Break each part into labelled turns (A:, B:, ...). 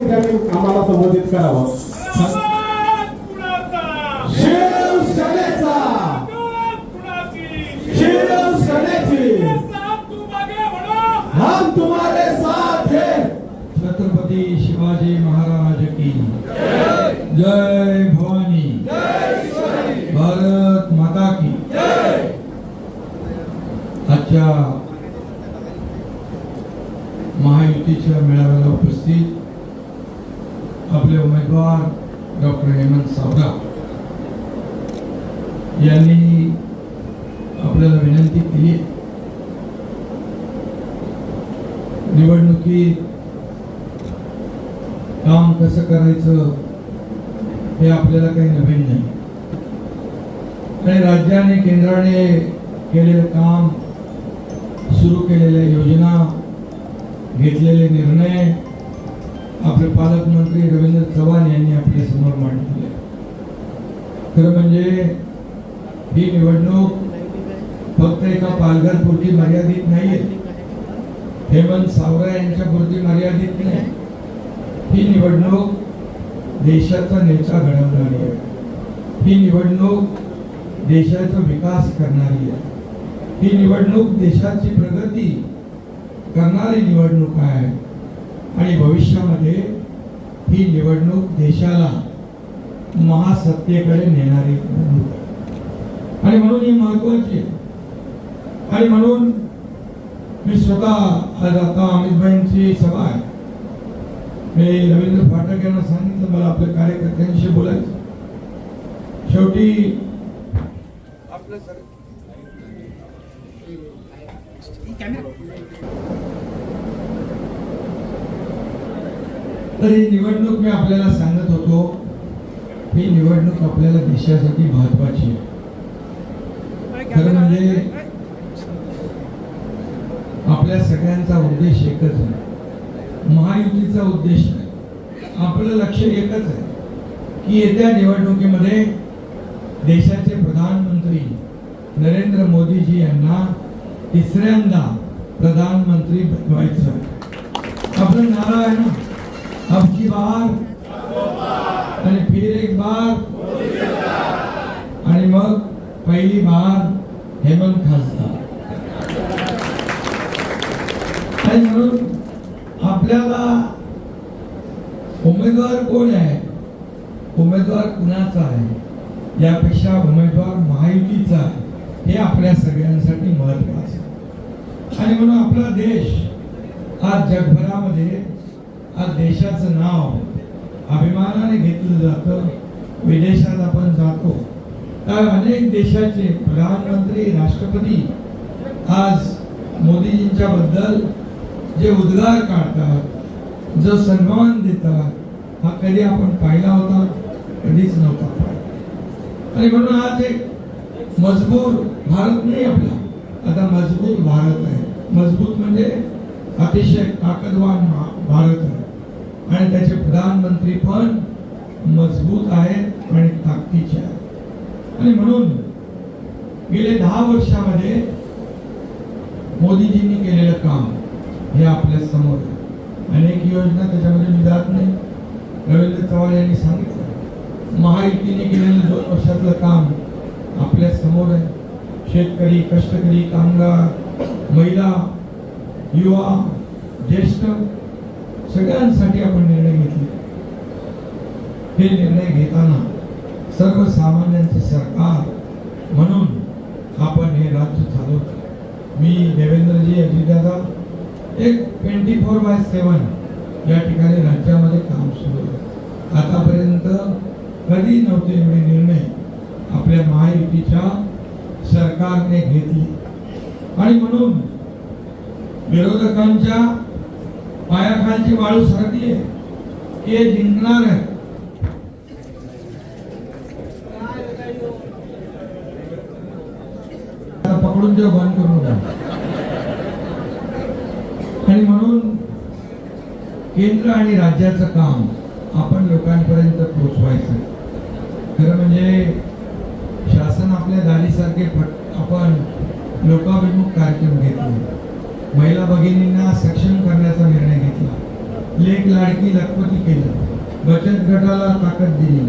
A: आम्हाला संबोधित करावं? शिवसेनेचा? शिवसेनेची
B: हे.
A: हम तुम्हारे साथ हैं
C: छत्रपती शिवाजी महाराज की जय भवानी भारत माता की आजच्या महायुतीच्या मेळाव्याला उपस्थित उमेदवार डॉक्टर हेमंत सावरा यांनी आपल्याला विनंती केली निवडणुकीत काम कसं करायचं हे आपल्याला काही नवीन नाही. आणि राज्याने केंद्राने केलेलं काम सुरू केलेल्या योजना घेतलेले निर्णय आपले पालकमंत्री रवींद्र चव्हाण यांनी आपल्यासमोर मांडले खरं म्हणजे ही निवडणूक फक्त एका पालघरपुरती मर्यादित नाहीये. हेमंत सावरा यांच्यापुरती मर्यादित नाही. ही निवडणूक देशाचा नेता घडवणारी आहे. ही निवडणूक देशाचा विकास करणारी आहे. ही निवडणूक देशाची प्रगती करणारी निवडणूक आहे. आणि भविष्यामध्ये ही निवडणूक देशाला महासत्तेकडे नेणारी निवडणूक आहे. आणि म्हणून ही महत्वाची आहे. आणि म्हणून मी स्वतः आज आता अमितभाईंची सभा आहे. मी रवींद्र फाटक यांना सांगितलं मला आपल्या कार्यकर्त्यांशी बोलायचं. शेवटी आपलं सर तर ही निवडणूक मी आपल्याला सांगत होतो ही निवडणूक आपल्याला देशासाठी महत्वाची आहे. खरं म्हणजे आपल्या सगळ्यांचा उद्देश एकच आहे. महायुतीचा उद्देश नाही. आपलं लक्ष एकच आहे की येत्या निवडणुकीमध्ये देशाचे प्रधानमंत्री नरेंद्र मोदीजी यांना तिसऱ्यांदा प्रधानमंत्री बनवायचं आपलं नारा आहे ना? अब की बार? आणि फिर एक बार? आणि मग पहिली बार हेमंत खासदार. आणि म्हणून आपल्याला उमेदवार कोण आहे? उमेदवार कुणाचा आहे? यापेक्षा उमेदवार महायुतीचा आहे. हे आपल्या सगळ्यांसाठी महत्वाचं आणि म्हणून आपला देश आज जगभरामध्ये आज देशाचं नाव अभिमानाने घेतलं जातं. विदेशात आपण जातो. तर अनेक देशाचे प्रधानमंत्री राष्ट्रपती आज मोदीजींच्या बद्दल जे उद्गार काढतात जो सन्मान देतात हा कधी आपण पाहिला होता? कधीच नव्हता पाहिला. आणि म्हणून आज एक मजबूर भारत नाही आपला. आता मजबूत भारत आहे. मजबूत म्हणजे अतिशय ताकदवान भारत आहे. आणि त्याचे प्रधानमंत्री पण मजबूत आहेत आणि ताकदीचे आहेत. आणि म्हणून गेले दहा वर्षामध्ये मोदीजींनी केलेलं काम हे आपल्यासमोर आहे. अनेक योजना त्याच्यामध्ये मी जात नाही. रवींद्र चव्हाण यांनी सांगितलं. महायुतीने केलेलं दोन वर्षातलं काम आपल्यासमोर आहे. शेतकरी कष्टकरी कामगार महिला युवा ज्येष्ठ सगळ्यांसाठी आपण निर्णय घेतले. हे निर्णय घेताना सर्वसामान्यांचं सरकार म्हणून आपण हे राज्य चालवतो. मी देवेंद्रजी अजितदादा एक ट्वेंटी फोर बाय सेवन या ठिकाणी राज्यामध्ये काम सुरू आहे. आतापर्यंत कधी नव्हते एवढे निर्णय आपल्या महायुतीच्या सरकारने घेतले. आणि म्हणून विरोधकांच्या पायाखालची वाळू सरकली आहे. हे जिंकणार आहे. पकडून देऊ बंद करून आणि म्हणून केंद्र आणि राज्याचं काम आपण लोकांपर्यंत पोचवायचं खरं म्हणजे शासन आपल्या दारीसारखे आपण लोकाभिमुख कार्यक्रम घेतले. महिला भगिनींना सक्षम करण्याचा निर्णय घेतला. लेख लाडकी लखपती केलं. बचत गटाला ताकद दिली.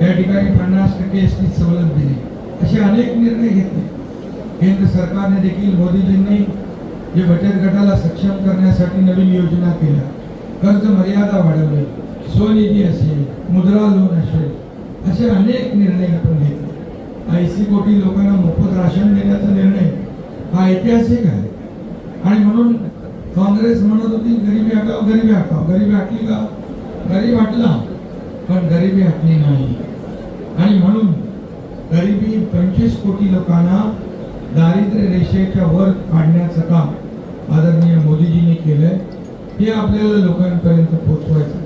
C: या ठिकाणी पन्नास टक्के एस टी सवलत दिली. असे अनेक निर्णय घेतले. केंद्र सरकारने देखील मोदीजींनी जे बचत गटाला सक्षम करण्यासाठी नवीन योजना केल्या. कर्ज मर्यादा वाढवली. स्वनिधी असेल मुद्रा लोन असेल असे अनेक निर्णय आपण घेतले. ऐंशी कोटी लोकांना मोफत राशन देण्याचा निर्णय हा ऐतिहासिक आहे. आणि म्हणून काँग्रेस म्हणत होती गरिबी हटाव गरिबी हटाव गरिबी हटली का? गरीब हटला पण गरिबी हटली नाही. आणि म्हणून गरिबी पंचवीस कोटी लोकांना दारिद्र्य रेषेच्या वर काढण्याचं काम आदरणीय मोदीजींनी केलंय. हे आपल्याला लोकांपर्यंत पोहोचवायचं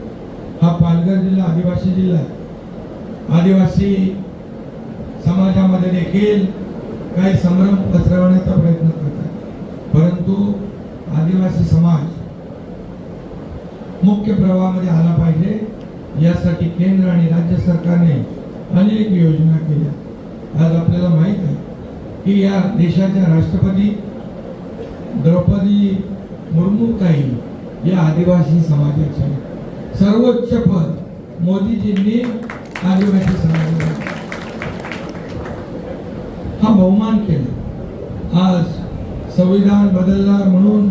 C: हा पालघर जिल्हा आदिवासी जिल्हा आहे. आदिवासी समाजामध्ये देखील काही संभ्रम पसरवण्याचा प्रयत्न करतात. परंतु आदिवासी समाज मुख्य प्रवाहामध्ये आला पाहिजे. यासाठी केंद्र आणि राज्य सरकारने अनेक योजना केल्या. आज आपल्याला माहीत आहे की या देशाच्या राष्ट्रपती द्रौपदी मुर्मू ताई या आदिवासी समाजाचे सर्वोच्च पद मोदीजींनी आदिवासी समाजाला हा बहुमान केला. आज संविधान बदलणार म्हणून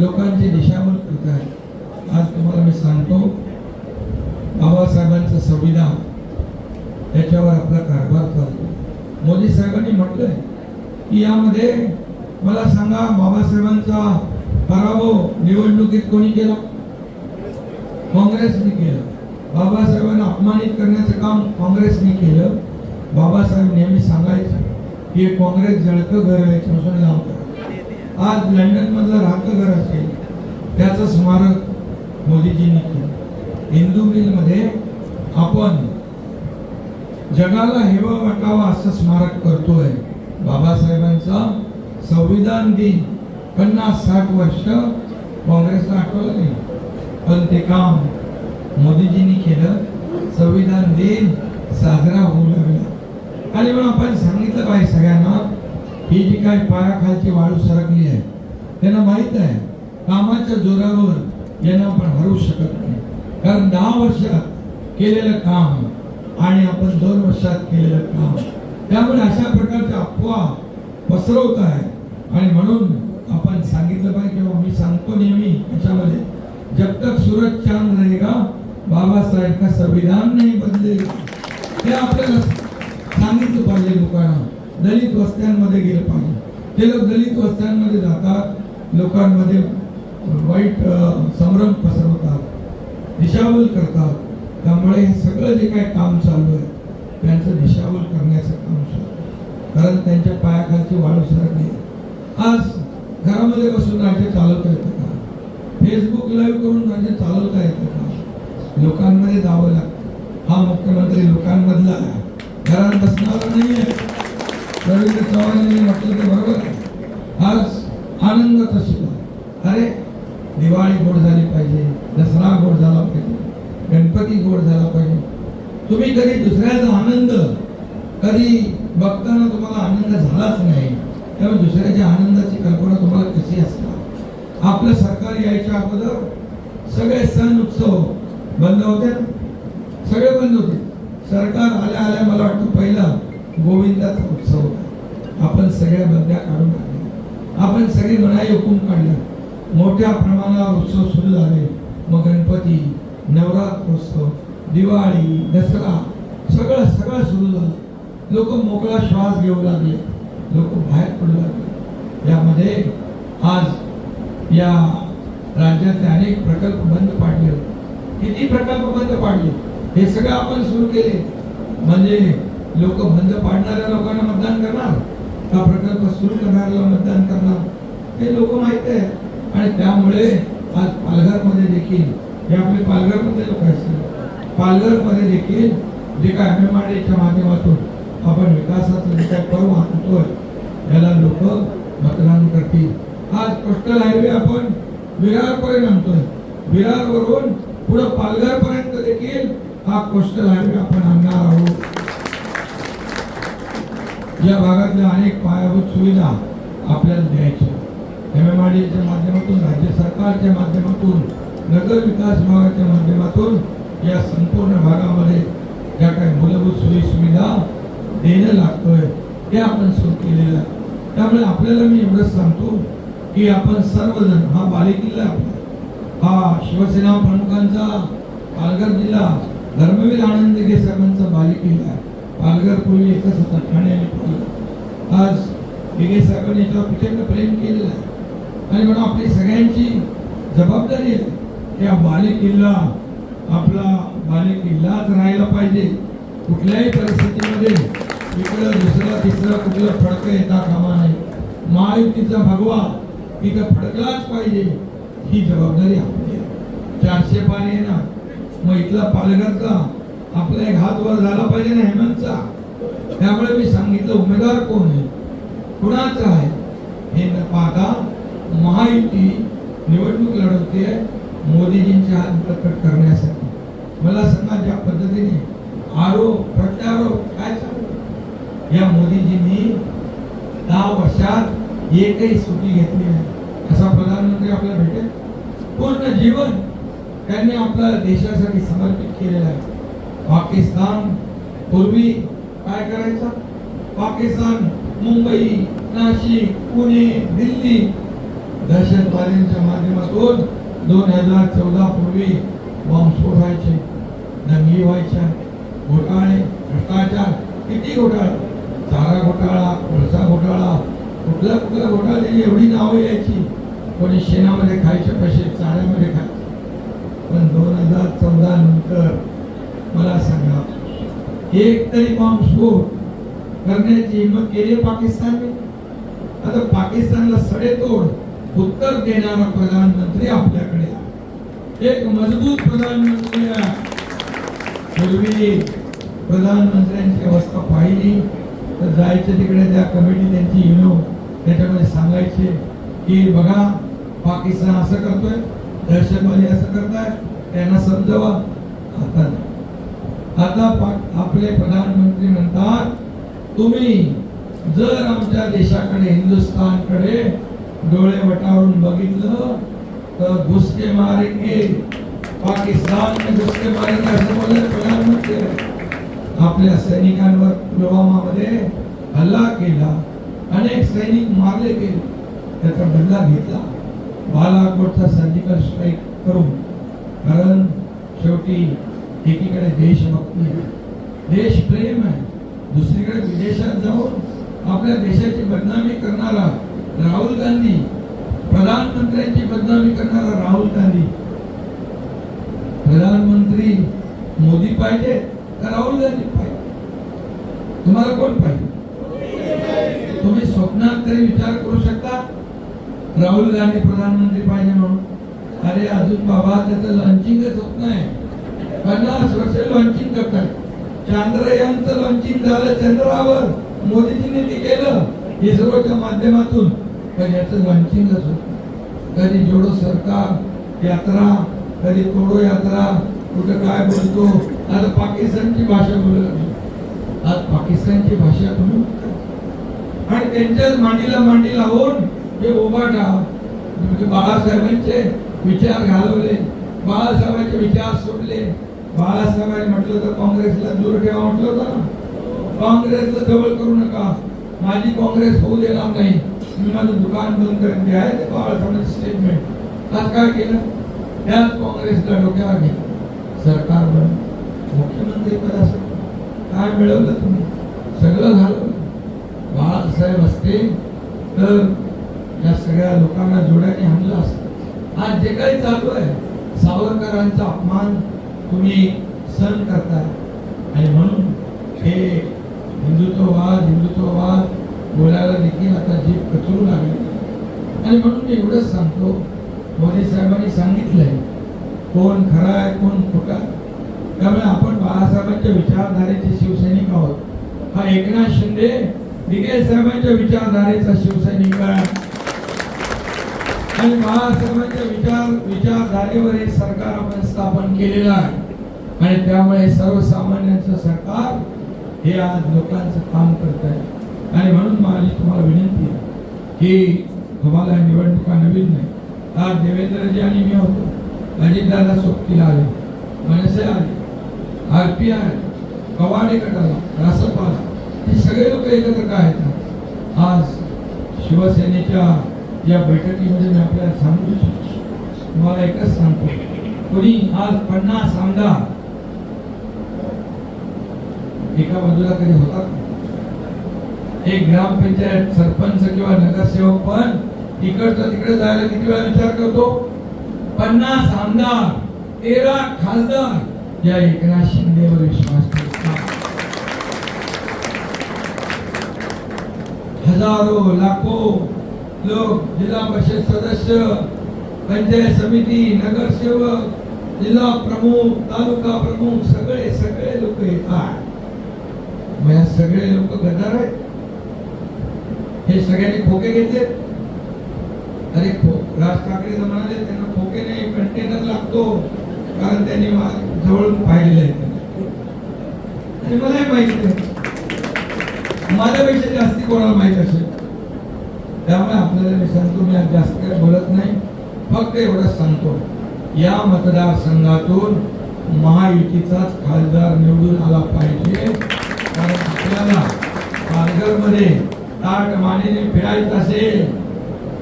C: लोकांची दिशाभूल करत आहे आज तुम्हाला मी सांगतो बाबासाहेबांचं संविधान त्याच्यावर आपला कारभार चालतो. मोदी साहेबांनी म्हटलंय की यामध्ये मला सांगा बाबासाहेबांचा पराभव निवडणुकीत कोणी केला? काँग्रेसने केलं. बाबासाहेबांना अपमानित करण्याचं काम काँग्रेसने केलं. बाबासाहेब नेहमी सांगायचं की काँग्रेस जळकं घर आहे याच्यापासून लांब करा. आज लंडन मधलं राहतं घर असेल त्याचं स्मारक मोदीजींनी केलं. हिंदू मध्ये आपण जगाला हेवा वाटावा असं स्मारक करतोय. बाबासाहेबांचा संविधान दिन पन्नास साठ वर्ष काँग्रेसला आठवलं नाही? पण ते काम मोदीजींनी केलं. संविधान दिन साजरा होऊ लागला. आणि मग आपण सांगितलं पाहिजे सगळ्यांना ही जी काय पायाखालची वाळू सरकली आहे त्यांना माहीत आहे कामाच्या जोरावर यांना आपण हरवू शकत नाही. कारण दहा वर्षात केलेलं काम आणि आपण दोन वर्षात केलेलं काम त्यामुळे अशा प्रकारच्या अफवा पसरवत आहे आणि म्हणून आपण सांगितलं पाहिजे किंवा मी सांगतो नेहमी याच्यामध्ये जब तक सूरज चांद रहेगा बाबासाहेब का संविधान नाही बदलेगा. हे आपल्याला सांगितलं पाहिजे लोकांना. दलित वस्त्यांमध्ये गेलं पाहिजे. ते लोक दलित वस्त्यांमध्ये जातात लोकांमध्ये वाईट संभ्रम पसरवतात दिशाभूल करतात. त्यामुळे हे सगळं जे काही काम चालू आहे त्यांचं दिशाभूल करण्याचं काम चालू कारण त्यांच्या पायाखालची वाढ सरकली नाही. आज घरामध्ये बसून राज्य चालवता येतं का? फेसबुक लाईव्ह करून राज्य चालवता येतं का? लोकांमध्ये जावं लागतं. हा मुख्यमंत्री लोकांमधला आहे. घरात बसणारा नाही आहे. रवींद्र चव्हाण यांनी म्हटलं ते बरोबर आज आनंदाचा सुद्धा अरे दिवाळी गोड झाली पाहिजे दसरा गोड झाला पाहिजे गणपती गोड झाला पाहिजे. तुम्ही कधी दुसऱ्याचा आनंद कधी बघताना तुम्हाला आनंद झालाच नाही त्यामुळे दुसऱ्याच्या आनंदाची कल्पना तुम्हाला कशी असणार? आपलं सरकार यायच्या अगोदर सगळे सण उत्सव बंद होते ना? सगळे बंद होते. सरकार आल्या आल्या मला वाटतं पहिला गोविंदाचा उत्सव होता. आपण सगळ्या बंद्या काढून टाकल्या. आपण सगळी मनाई हुकूम काढल्या. मोठ्या प्रमाणावर उत्सव सुरू झाले. मग गणपती नवरात्रोत्सव दिवाळी दसरा सगळं सगळं सुरू झालं. लोक मोकळा श्वास घेऊ लागले. लोक बाहेर पडू लागले. यामध्ये आज या राज्यातले अनेक प्रकल्प बंद पाडले. किती प्रकल्प बंद पाडले? हे सगळं आपण सुरू केले. म्हणजे लोक बंद पाडणाऱ्या लोकांना मतदान करणार? हा प्रकल्प सुरू करणाऱ्याला मतदान करणार? हे लोक माहीत आहे आणि त्यामुळे आज पालघरमध्ये देखील हे आपले पालघरमधले लोक असतील पालघरमध्ये देखील जे काय एम आर च्या माध्यमातून आपण विकासाचं जे काय पर्व आणतोय याला लोक मतदान करतील. आज कोस्टल हायवे आपण विरारपर्यंत आणतोय. विरारवरून पुढं पालघरपर्यंत देखील हा कोस्टल हायवे आपण आणणार आहोत. या भागातल्या अनेक पायाभूत सुविधा आपल्याला द्यायच्या एम एम आर डीच्या माध्यमातून राज्य सरकारच्या माध्यमातून नगर विकास विभागाच्या माध्यमातून या संपूर्ण भागामध्ये ज्या काही मूलभूत सोयी सुविधा देणं लागतोय ते आपण सुरू केलेलं आहे. त्यामुळे आपल्याला मी एवढंच सांगतो की आपण सर्वजण हा बालेकिल्ला आहे आपला हा शिवसेना प्रमुखांचा पालघर जिल्हा धर्मवीर आनंद दिघे साहेबांचा बालेकिल्ला आहे. पालघर पूर्वी एकच होता ठाणे आणि पालघर आज दिघे साहेबांनी याच्यावर प्रचंड प्रेम केलेलं आहे. आणि म्हणून आपली सगळ्यांची जबाबदारी आहे की हा बालेकिल्ला आपला बालेकिल्लाच राहायला पाहिजे. कुठल्याही परिस्थितीमध्ये इकडं दुसरं तिसरं कुठलं फडकं येता कामा नाही महायुतीचा भगवा इथं फडकलाच पाहिजे. ही जबाबदारी आपली आहे. चारशे पाणी आहे ना. मग इथला पालघरचा आपला एक हात वर झाला पाहिजे ना हेमंतचा. त्यामुळे मी सांगितलं उमेदवार कोण आहे? कुणाचं आहे? हे न पाहता महायुती निवडणूक लढवते मोदीजींच्या हात प्रकट करण्यासाठी. मला सांगा ज्या पद्धतीने आरोप प्रत्यारोप काय चालू या मोदीजींनी दहा वर्षात एकही सुट्टी घेतली नाही. असा प्रधानमंत्री आपल्याला भेटेल? पूर्ण जीवन त्यांनी आपल्या देशासाठी समर्पित केलेलं आहे. पाकिस्तान पूर्वी काय करायचं? पाकिस्तान मुंबई नाशिक पुणे दिल्ली. दहशतवाद्यांच्या माध्यमातून दोन हजार चौदा पूर्वी बॉम्बस्फोट व्हायचे दंगी व्हायच्या. घोटाळे भ्रष्टाचार किती घोटाळा? चारा घोटाळा कोळसा घोटाळा. कुठल्या कुठल्या घोटाळा? एवढी नावं यायची. कोणी शेणामध्ये खायचे पैसे चाऱ्यामध्ये खायचे. पण दोन हजार चौदा नंतर मला सांगा एक तरी बॉम्बस्फोट करण्याची हिंमत केली पाकिस्तानने? आता पाकिस्तानला सडेतोड उत्तर देणारा प्रधानमंत्री आपल्याकडे एक मजबूत प्रधानमंत्री पूर्वी प्रधानमंत्र्यांची अवस्था पाहिली तर जायचे तिकडे त्या कमिटी त्यांची युनो त्याच्यामध्ये सांगायचे की बघा पाकिस्तान असं करतोय दहशतवादी असं करताय त्यांना समजवा. आता नाही. आता आपले प्रधानमंत्री म्हणतात तुम्ही जर आमच्या देशाकडे हिंदुस्थानकडे डोळे वटारून बघितलं तर घुसके मारेंगे. पाकिस्तान घुसके मारेंगे असं बोलले प्रधानमंत्री आपल्या सैनिकांवर पुलवामामध्ये हल्ला केला अनेक सैनिक मारले गेले. त्याचा बदला घेतला. बालाकोटचा सर्जिकल स्ट्राईक करून. कारण शेवटी एकीकडे देशभक्ती आहे देश प्रेम आहे. दुसरीकडे विदेशात जाऊन आपल्या देशाची बदनामी करणारा राहुल गांधी प्रधानमंत्र्यांची बदनामी करणारा राहुल गांधी. प्रधानमंत्री मोदी पाहिजे का राहुल गांधी पाहिजे? तुम्हाला कोण पाहिजे? तुम्ही स्वप्नात तरी विचार करू शकता राहुल गांधी प्रधानमंत्री पाहिजे म्हणून. अरे अजून बाबा त्याचं लॉन्चिंग पन्नास वर्ष लॉन्चिंग करतात चांद्रयानचं लॉन्चिंग झालं चंद्रावर. मोदीजींनी ते केलं इस्रोच्या माध्यमातून. पण याचं लॉन्चिंगच होत कधी जोडो सरकार यात्रा कधी तोडो यात्रा कुठं काय बोलतो. आता पाकिस्तानची भाषा बोलू लागली. आज पाकिस्तानची भाषा बोलू आणि त्यांच्याच मांडीला मांडी लावून हे उभाटा बाळासाहेबांचे विचार घालवले बाळासाहेबांचे विचार सोडले बाळासाहेबांनी म्हटलं तर काँग्रेसला दूर ठेवा म्हटलं होतं ना. काँग्रेसला जवळ करू नका. माझी काँग्रेस होऊ देणार नाही. मी माझं दुकान बंद करून. ते आहे ते बाळासाहेबांचं स्टेटमेंट आज काय केलं. त्याच काँग्रेसला डोक्यावर घेतलं सरकार बन मुख्यमंत्री पदासाठी काय मिळवलं तुम्ही? सगळं झालं. बाळासाहेब असते तर या सगळ्या लोकांना जोड्याने आणलं असतं. आज जे काही चालू आहे सावरकरांचा अपमान तुम्ही सहन करता आणि म्हणून हे हिंदुत्ववाद हिंदुत्ववाद बोलायला देखील आता जीभ कचरू लागली. आणि म्हणून मी एवढंच सांगतो. मोदी साहेबांनी सांगितलंय कोण खरा आहे कोण खोटा त्यामुळे आपण बाळासाहेबांच्या विचारधारेचे शिवसैनिक आहोत. हा एकनाथ शिंदे दिगे साहेबांच्या विचारधारेचा शिवसैनिक आहे. आणि बाळासाहेबांच्या विचार विचारधारेवर हे सरकार आपण स्थापन केलेलं आहे. आणि त्यामुळे सर्वसामान्यांचं सरकार हे आज लोकांचं काम करत आहे आणि म्हणून माझी तुम्हाला विनंती आहे की तुम्हाला निवडणुका नवीन नाही. आज देवेंद्रजी आणि मी होतो. अजितदादा सोबतीला आले. मनसे आले. आर पी आय कवाडे गटाला रासपाला. हे सगळे लोक एकत्र काय येतात आज शिवसेनेच्या या बैठकीमध्ये मी आपल्याला सांगू इच्छितो. तुम्हाला एकच सांगतो. कोणी आज पन्नास आमदार एका बाजूला कधी होता एक ग्रामपंचायत सरपंच किंवा नगरसेवक पण तिकडचं तिकडे जायला किती वेळा विचार करतो? पन्नास आमदार तेरा खासदार. या एकनाथ शिंदेवर विश्वास ठेवतात हजारो लाखो लोक जिल्हा परिषद सदस्य पंचायत समिती नगरसेवक जिल्हा प्रमुख तालुका प्रमुख सगळे सगळे लोक येतात. मग या सगळे लोक गद्दार आहेत. हे सगळ्यांनी खोके घेतले. अरे राज ठाकरे म्हणाले त्यांना खोके नाही कंटेनर लागतो. कारण त्यांनी मा- जवळून पाहिलेलं आहे आणि मलाही माहिती आहे माझ्यापेक्षा जास्ती कोणाला माहीत असेल? त्यामुळे आपल्याला मी सांगतो मी जास्त काही बोलत नाही. फक्त एवढंच सांगतो. या मतदारसंघातून महायुतीचाच खासदार निवडून आला पाहिजे. कारण आपल्याला पालघरमध्ये ताट मानेने फिरायचं असेल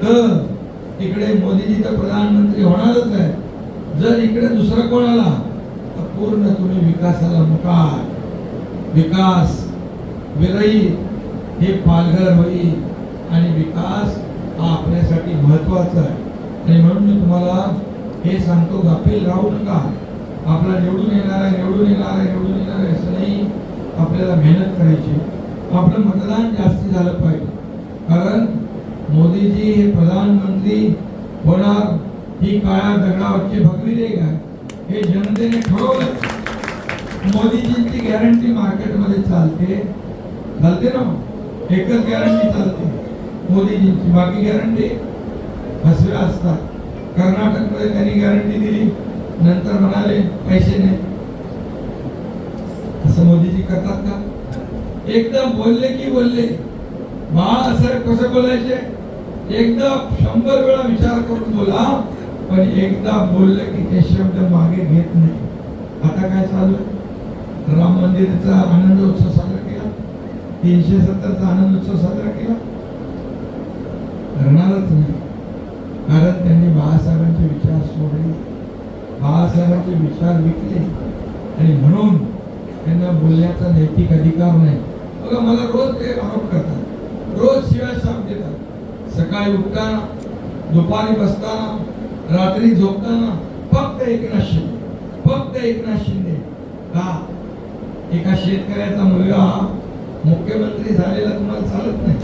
C: तर इकडे मोदीजी तर प्रधानमंत्री होणारच आहे जर इकडे दुसरा कोण आला तर पूर्ण तुम्ही विकासाला मुकार विकास विरहित हे पालघर होईल आणि विकास हा आपल्यासाठी महत्त्वाचा आहे. आणि म्हणून मी तुम्हाला हे सांगतो गाफील राहू नका. आपला निवडून येणार आहे निवडून येणार आहे निवडून येणार आहे असं नाही. आपल्याला मेहनत करायची आपलं मतदान जास्ती झालं पाहिजे. कारण मोदीजी हे प्रधानमंत्री होणार ही काळ्या दगडावरची भगवी रेग काय हे जनतेने ठरवलं. मोदीजींची गॅरंटी मार्केटमध्ये चालते. चालते ना एकच गॅरंटी चालते. मोदीजींची बाकी गॅरंटी फसव्या असतात. कर्नाटकमध्ये त्यांनी गॅरंटी दिली. नंतर म्हणाले पैसे नाही असं मोदीजी करतात का? एकदम बोलले की बोलले. बाळासाहेब कसं बोलायचे? एकदा शंभर वेळा विचार करून बोला पण एकदा बोलले की ते शब्द मागे घेत नाही. आता काय चालू राम मंदिरचा आनंद उत्सव साजरा केला? तीनशे सत्तरचा आनंद उत्सव साजरा केला? करणारच नाही. कारण त्यांनी बाळासाहेबांचे विचार सोडले. बाळासाहेबांचे विचार विकले. आणि म्हणून त्यांना बोलण्याचा नैतिक अधिकार नाही. बघा मला रोज ते आरोप करतात. रोज शिवाय शाप देतात. सकाळी उठताना दुपारी बसताना रात्री झोपताना फक्त एकनाथ शिंदे फक्त एकनाथ शिंदे. का? एका शेतकऱ्याचा मुलगा मुख्यमंत्री झालेला तुम्हाला चालत नाही.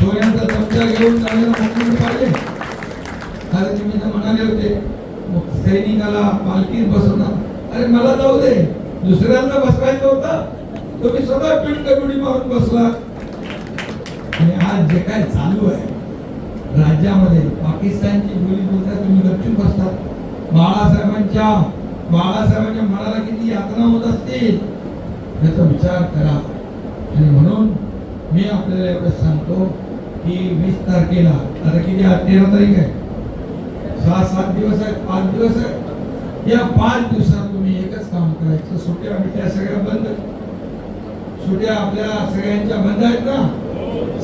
C: सोन्याचा चमचा घेऊन जाण्याला मुख्यमंत्री पाहिजे अरे तुम्ही तर म्हणाले होते मग सैनिकाला पालखीत बसवणार. अरे मला जाऊ दे. दुसऱ्यांना बसवायचं होतं तुम्ही स्वतः पिंड कबुडी मारून बसला. आणि आज जे काय चालू आहे राज्यामध्ये पाकिस्तानची बोली बोलता तुम्ही गपचूप बसतात बाळासाहेबांच्या बाळासाहेबांच्या मनाला किती यातना होत असतील याचा विचार करा. आणि म्हणून मी आपल्याला एवढं सांगतो की वीस तारखेला आता किती तेरा तारीख आहे. सहा सात दिवस आहेत पाच दिवस आहेत. या पाच दिवसात करायचं. सुट्या बिट्या सगळ्या बंद. सुट्या आपल्या सगळ्यांच्या बंद आहेत ना?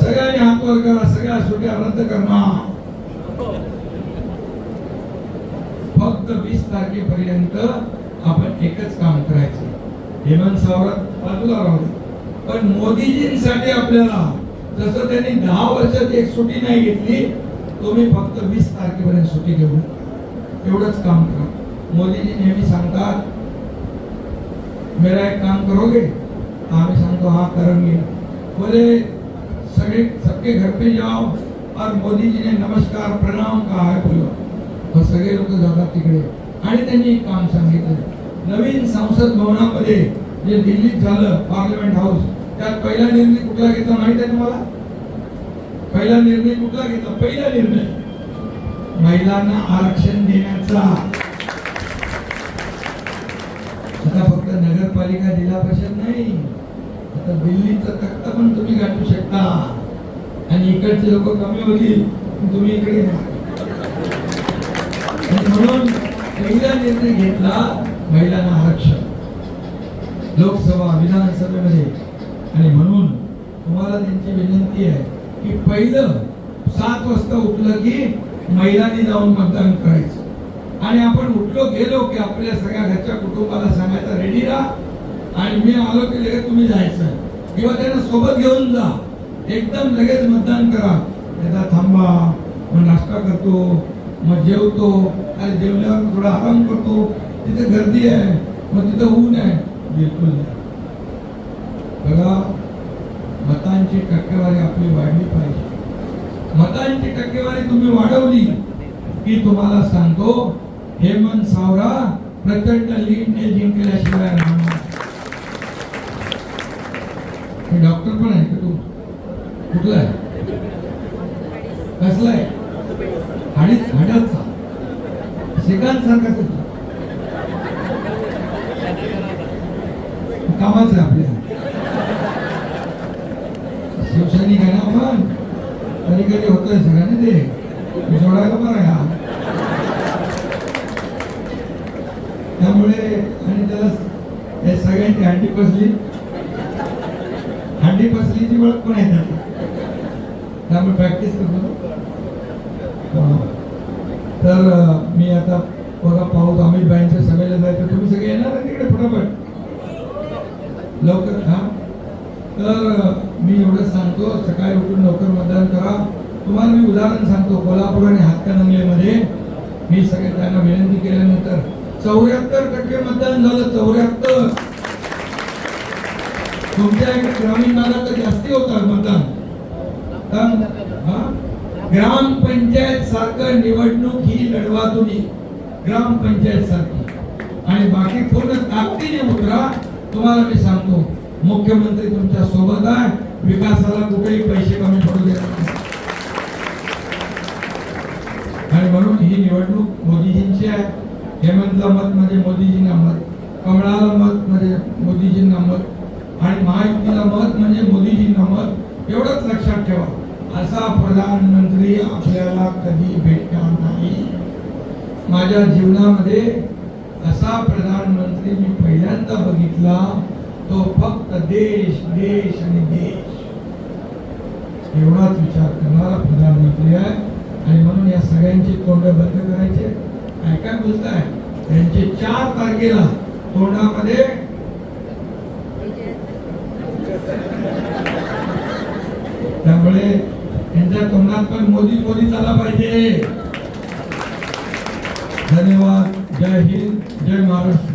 C: सगळ्यांनी हात वर करा सगळ्या सुट्या रद्द करणार फक्त वीस तारखेपर्यंत आपण एकच काम करायचं. हेमंत सावरत बाजूला राहू पण मोदीजींसाठी आपल्याला जसं त्यांनी दहा वर्षात एक सुट्टी नाही घेतली तुम्ही फक्त वीस तारखेपर्यंत सुट्टी घेऊ एवढंच काम करा. मोदीजी नेहमी सांगतात मेरा एक काम करोगे? आम्ही सांगतो हाँ करेंगे। बोले सगे सबके घर पे जाओ और मोदी जी ने नमस्कार प्रणाम कहा है बोलो। और सगळे लोक जातात तिकडे आणि त्यांनी एक काम सांगितलं। नवीन संसद भवनामध्ये जे दिल्लीत झालं पार्लमेंट हाऊस त्यात पहिला निर्णय कुठला घेतला माहीत आहे तुम्हाला? पहिला निर्णय कुठला घेतला? पहिला निर्णय महिलांना आरक्षण देण्याचा. आता नगरपालिका जिल्हा परिषद नाही. आता दिल्लीचं तख्त पण तुम्ही गाठू शकता. आणि इकडचे लोक कमी होतील तुम्ही इकडे म्हणून पहिला निर्णय घेतला महिलांना आरक्षण. लोकसभा विधानसभेमध्ये. आणि म्हणून तुम्हाला त्यांची विनंती आहे की पहिलं सात वाजता उठलं की महिलांनी जाऊन मतदान करायचं. आणि आपण उठलो गेलो की आपल्या सगळ्या घरच्या कुटुंबाला सांगायचं रेडी राहा. आणि मी आलो की लगेच तुम्ही जायचं. किंवा त्यांना सोबत घेऊन जा. एकदम लगेच मतदान करा. त्याचा थांबा. मग नाश्ता करतो. मग जेवतो. आणि जेवल्यावर थोडा आराम करतो. तिथे गर्दी आहे. मग तिथं ऊन आहे. बिलकुल नाही. बघा मतांची टक्केवारी आपली वाढली पाहिजे. मतांची टक्केवारी तुम्ही वाढवली की तुम्हाला सांगतो हेमंत सावरा प्रचंड लीडने जिंकल्याशिवाय राहणार डॉक्टर पण आहे का तू? कुठला आहे? कसला आहे? हाडीच हाडाचा. श्रीकांत सारखा तुझा कामाचं आहे आपल्या. शिवसैनिक आहे ना आपण? कधी कधी होतंय सगळ्यांनी ते. जोडायला सोडायला बरं आहे हा त्यामुळे आणि त्याला ती हंडी पसली हंडी पसलीची ओळख पण आहे त्यामुळे प्रॅक्टिस करतो. हो. तर मी आता बघा पाहू अमित बाईंच्या सभेला जायचं. तुम्ही सगळे येणार आहे तिकडे फटाफट? लवकर हा? तर मी एवढं सांगतो सकाळी उठून लवकर मतदान करा. तुम्हाला मी उदाहरण सांगतो कोल्हापूर आणि हातकानंगलेमध्ये मी सगळे त्यांना विनंती केल्यानंतर चौऱ्याहत्तर टक्के मतदान झालं चौऱ्याहत्तर. तुमच्या ग्रामीण भागात तर जास्ती होतात मतदान हा? ग्रामपंचायत सारखं निवडणूक ही लढवा तुम्ही. ग्रामपंचायत सारखी. आणि बाकी पूर्ण ताकदीने उतरा तुम्हाला मी सांगतो. मुख्यमंत्री तुमच्यासोबत आहे. विकासाला कुठेही पैसे कमी पडू देत आणि म्हणून ही निवडणूक मोदीजींची आहे. हेमंतला मत म्हणजे मोदीजींना मत. कमळाला मत म्हणजे मोदीजींना मत. आणि महायुतीला मत म्हणजे मोदीजींना मत एवढंच लक्षात ठेवा. असा प्रधानमंत्री आपल्याला कधी भेटणार नाही. माझ्या जीवनामध्ये असा प्रधानमंत्री मी पहिल्यांदा बघितला तो फक्त देश देश आणि देश. एवढाच विचार करणारा प्रधानमंत्री आहे. आणि म्हणून या सगळ्यांची तोंड बंद करायचे. काय काय बोलताय. त्यांचे चार तारखेला तोंडामध्ये कांबळे यांच्या तोंडात पण मोदी मोदी झाला पाहिजे. धन्यवाद. जय हिंद जय महाराष्ट्र.